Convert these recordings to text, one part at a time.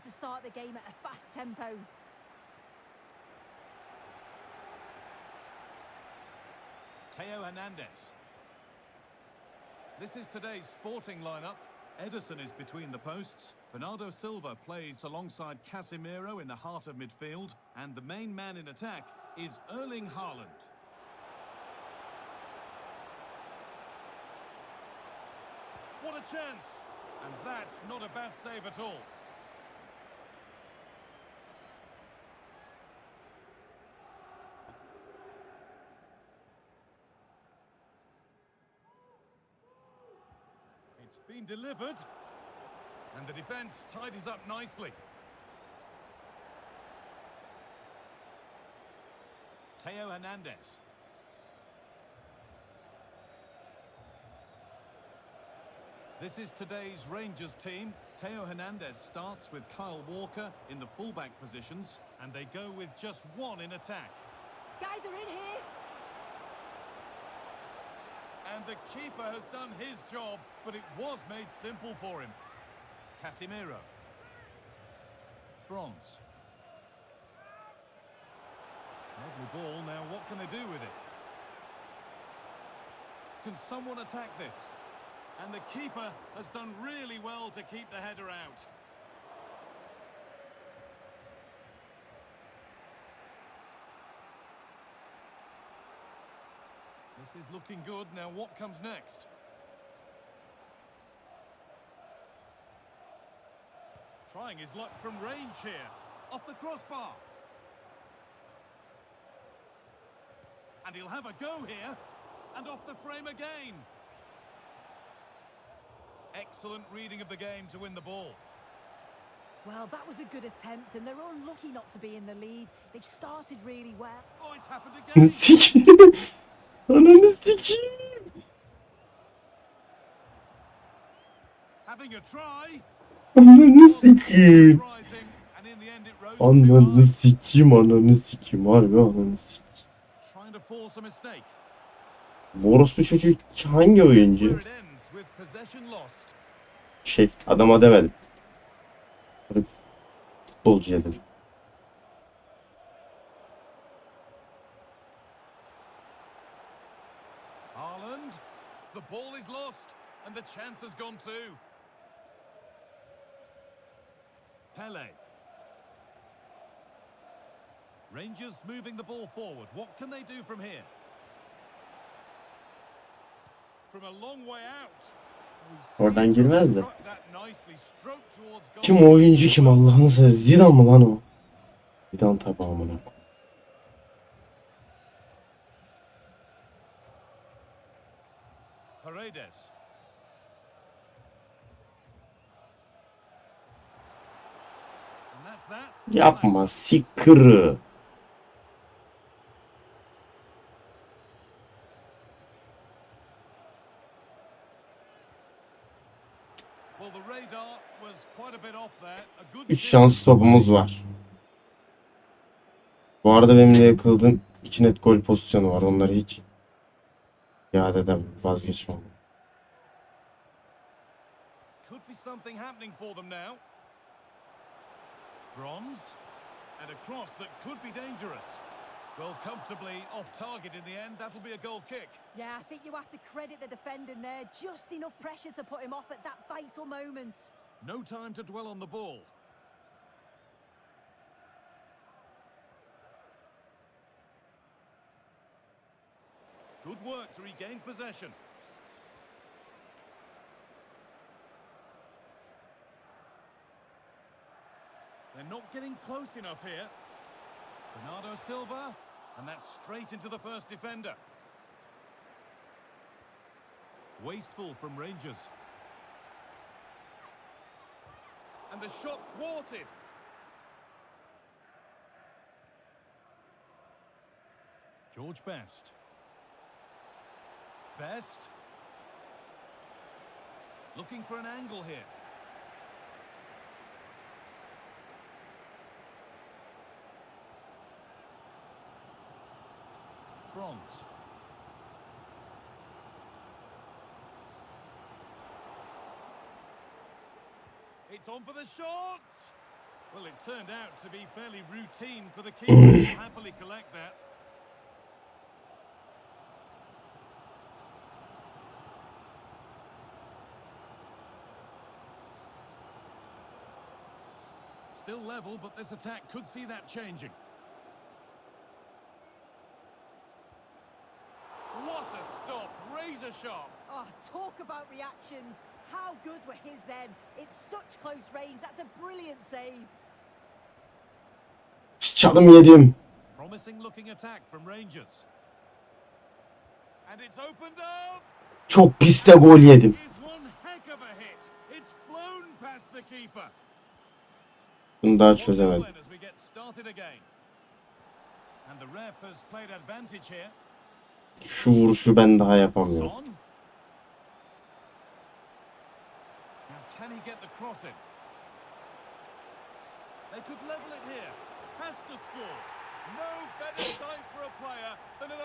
to start the game at a fast tempo. Teo Hernandez. This is today's sporting lineup. Edison is between the posts. Bernardo Silva plays alongside Casemiro in the heart of midfield. And the main man in attack is Erling Haaland. What a chance! And that's not a bad save at all. It's been delivered. And the defence tidies up nicely. Teo Hernandez. This is today's Rangers team. Teo Hernandez starts with Kyle Walker in the fullback positions, and they go with just one in attack. Guys are in here. And the keeper has done his job, but it was made simple for him. Casimiro. Bronze. Lovely ball, now what can they do with it? Can someone attack this? And the keeper has done really well to keep the header out. This is looking good. Now what comes next? Trying his luck from range here. Off the crossbar. And he'll have a go here. And off the frame again. Excellent reading of the game to win the ball. Well, that was a good attempt, and they're unlucky not to be in the lead. They've started really well. Oh, it's happened again. Ananı sikeyim. Ananı sikeyim. Ananı sikeyim. Ananı sikeyim. Harbi ananı sikeyim. Mistake. Bu çocuğu hangi oyuncu? Şey adama demedim. Böyle Futbolcuya dedim. Haaland. The ball is lost, and the chance has gone too. Pele. Rangers moving the ball forward. What can they do from here? From a long way out. We Oradan seem to have girmez de. struck that nicely. Stroke towards goal. Kim oyuncu kim Allah'ını seversen. Zidane mı lan o? Zidane tabi amına koyayım. Paredes. And that's that. Yapma sikırı. Well, the radar was quite a bit off there. A good 3 şans topumuz var. Bu arada benimle yakaladığın iki net gol pozisyonu var. Onları hiç iadeden vazgeçmem. Something happening for them now. Bronze. And a cross that could be dangerous. Well, comfortably off target in the end. That'll be a goal kick. Yeah, I think you have to credit the defending there. Just enough pressure to put him off at that vital moment. No time to dwell on the ball. Good work to regain possession. They're not getting close enough here. Bernardo Silva, and that's straight into the first defender. Wasteful from Rangers. And the shot thwarted. George Best. Best. Looking for an angle here. Bronze. It's on for the shot. Well, it turned out to be fairly routine for the keeper to happily collect that. Still level, but this attack could see that changing. What a stop! Razor sharp! Oh, talk about reactions. How good were his then? It's such close range. That's a brilliant save. Çalım yedim. Promising looking attack from Rangers. And it's opened up! Çok piste gol yedim. Is one heck of a hit. It's flown past the keeper. Bunu daha çözemedim. we get started again. And the ref has played advantage here. Şu vuruşu ben daha yapamıyorum.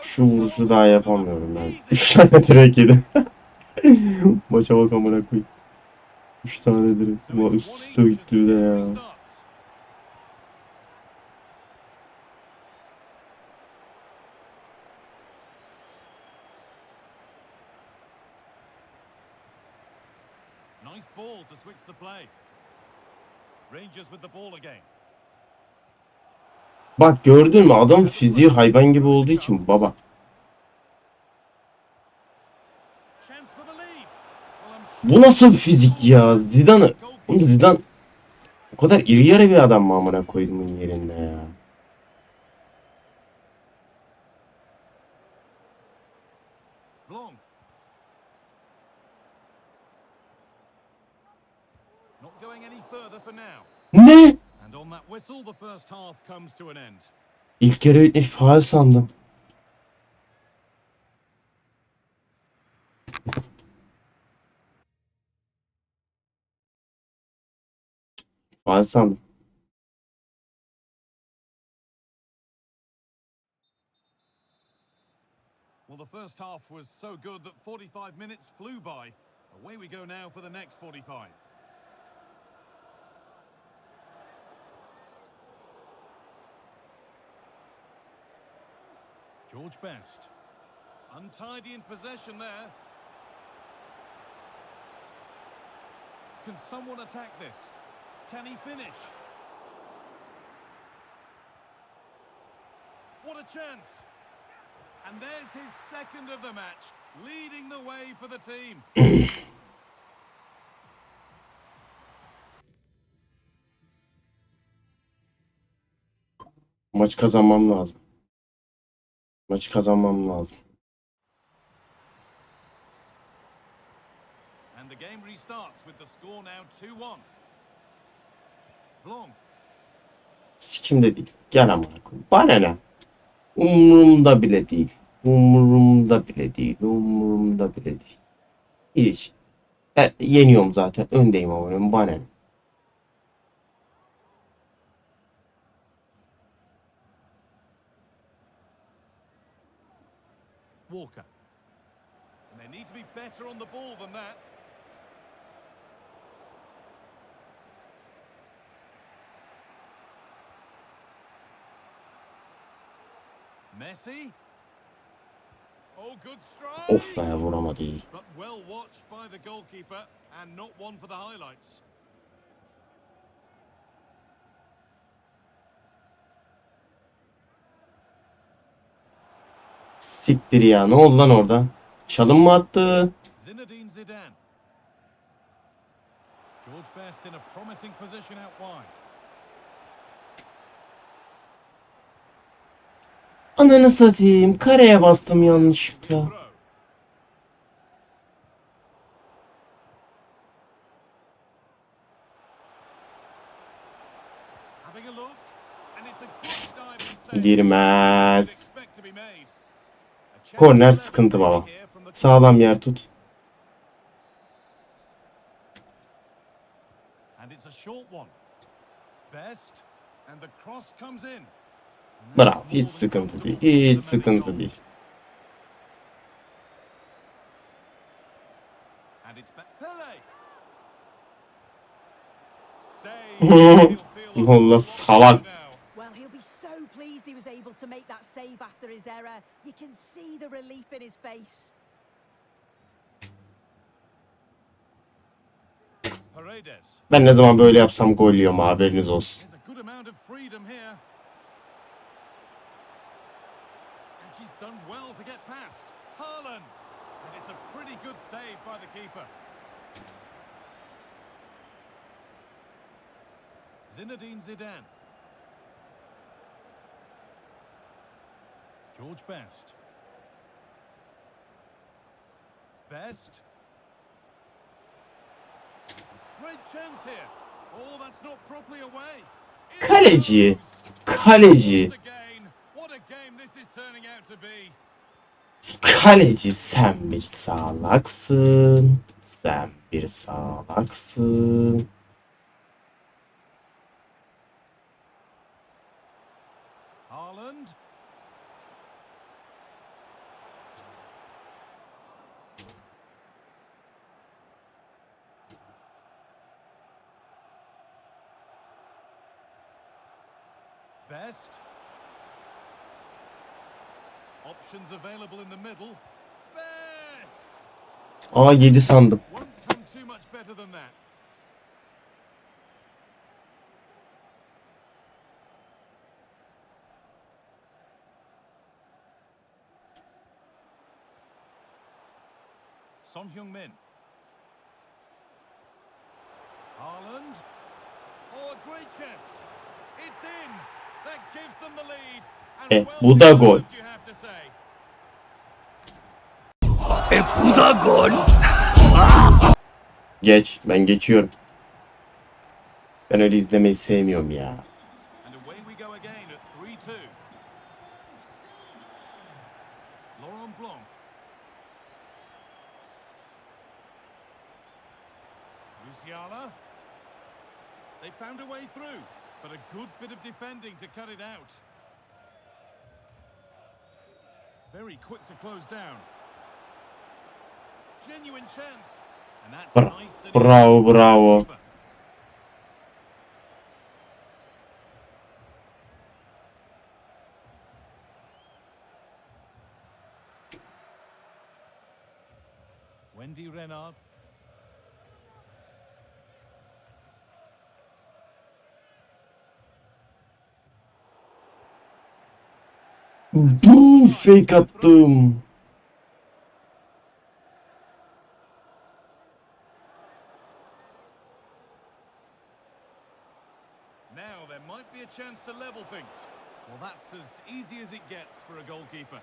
Şu vuruşu daha yapamıyorum ben. Easy. 3 tane direkt yedim. Maça bak amına koyayım. 3 tane it's üst üste gitti bir de ya. restarts. Nice ball to switch the play. Rangers with the ball again. Bak gördün mü adam fiziği hayvan gibi olduğu için baba. Bu nasıl fizik ya? Zidane. sure Oğlum Zidane o kadar iri yarı bir adam mı amına koyduğumun yerinde ya. End. İlk yarı bitmiş faal sandım. Faal sandım. Well, the first half was so good that 45 minutes flew by. Away we go now for the next 45. George Best. Untidy in possession there. Can someone attack this? Can he finish? What a chance! And there's his second of the match, leading the way for the team. Maçı kazanmam lazım. Maçı kazanmam lazım. And the game restarts with the score now 2-1. Long. Sikimde değil. Gel amına koyayım. Bana ne? Umurumda bile değil. Umurumda bile değil. Umurumda bile değil. Hiç. Ben yeniyorum zaten. Öndeyim ama. Bana ne? Walker. And they need to be better on the ball than that. Messi. Oh, good strike. Of be vuramadı iyi. But well watched by the goalkeeper and not one for the highlights. Siktir ya. Ne oldu lan orada? Çalım mı attı? Ananı satayım. Kareye bastım yanlışlıkla. Throw. Korner sıkıntı baba. Sağlam yer tut. Bravo. Hiç sıkıntı değil. Hiç sıkıntı değil. Allah salak. Relief in his face. Paredes. Ben ne zaman böyle yapsam gol yiyorum haberiniz olsun. There's a pretty good amount out to be. Kaleci sen bir salaksın. Sen bir salaksın. Best. Options available in the middle. Best. Aa 7 sandım. Won't come too much better than that. Son Heung-min. Haaland. Oh, a great chance. It's in. Well bu da gol. you have to say. Geç. Ben geçiyorum. Ben öyle izlemeyi sevmiyorum ya. And away we go again at 3-2. Laurent Blanc. Musiala. They found a way through, but a good bit of defending to cut it out. Very quick to close down. Genuine chance. And that's Bra- nice bravo, easy for the bravo. Wendy Renard. Bu fake attım. Now there might be a chance to level things. Well, that's as easy as it gets for a goalkeeper.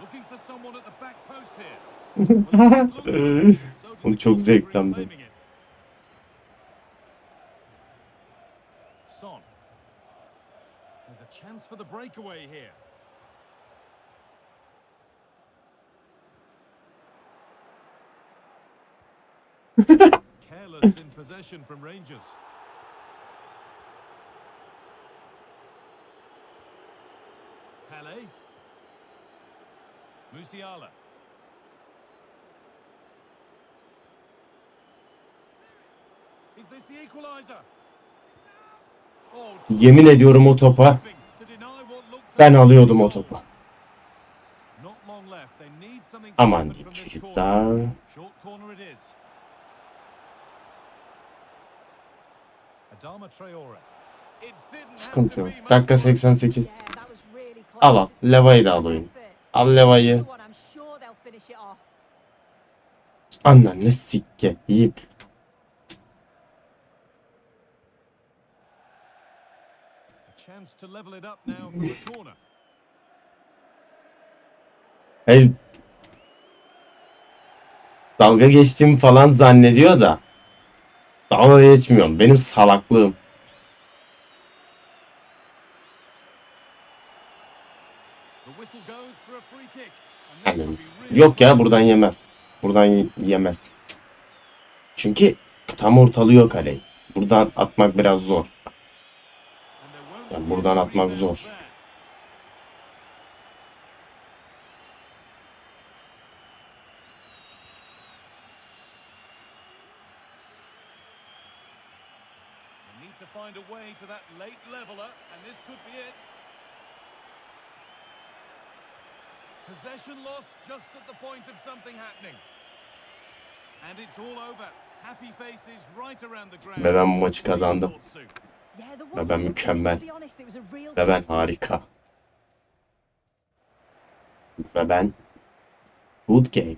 Looking for someone at the back post here. Onu çok goalkeeper in zevklendim. claiming it. Son. There's a chance for the breakaway here. Careless in possession from Rangers. Pele. Musiala. Is this the equalizer? Oh, Yemin ediyorum o topa to deny what looked to ben alıyordum o topu. Aman diyeyim çocuklar. Sıkıntı yok. Dakika more. 88. Yeah, that was really close. Al al. Leva'yı da al oyun. Al Leva'yı. Another one, I'm sure they'll finish it off. Ananı sikke. Yiyip. A chance to level it up now from the corner. Hayır. Dalga geçtiğimi falan zannediyor da. Dalga geçmiyorum. Benim salaklığım. Yani, yok ya buradan yemez. Buradan yemez. Çünkü tam ortalıyor kaleyi. Buradan atmak biraz zor. Yani buradan atmak zor. find. Possession loss just at the point of something happening. And it's all over. Happy faces right around the ground. Ve ben maçı kazandım. Ve ben mükemmel. Ve ben harika. Ve ben good game.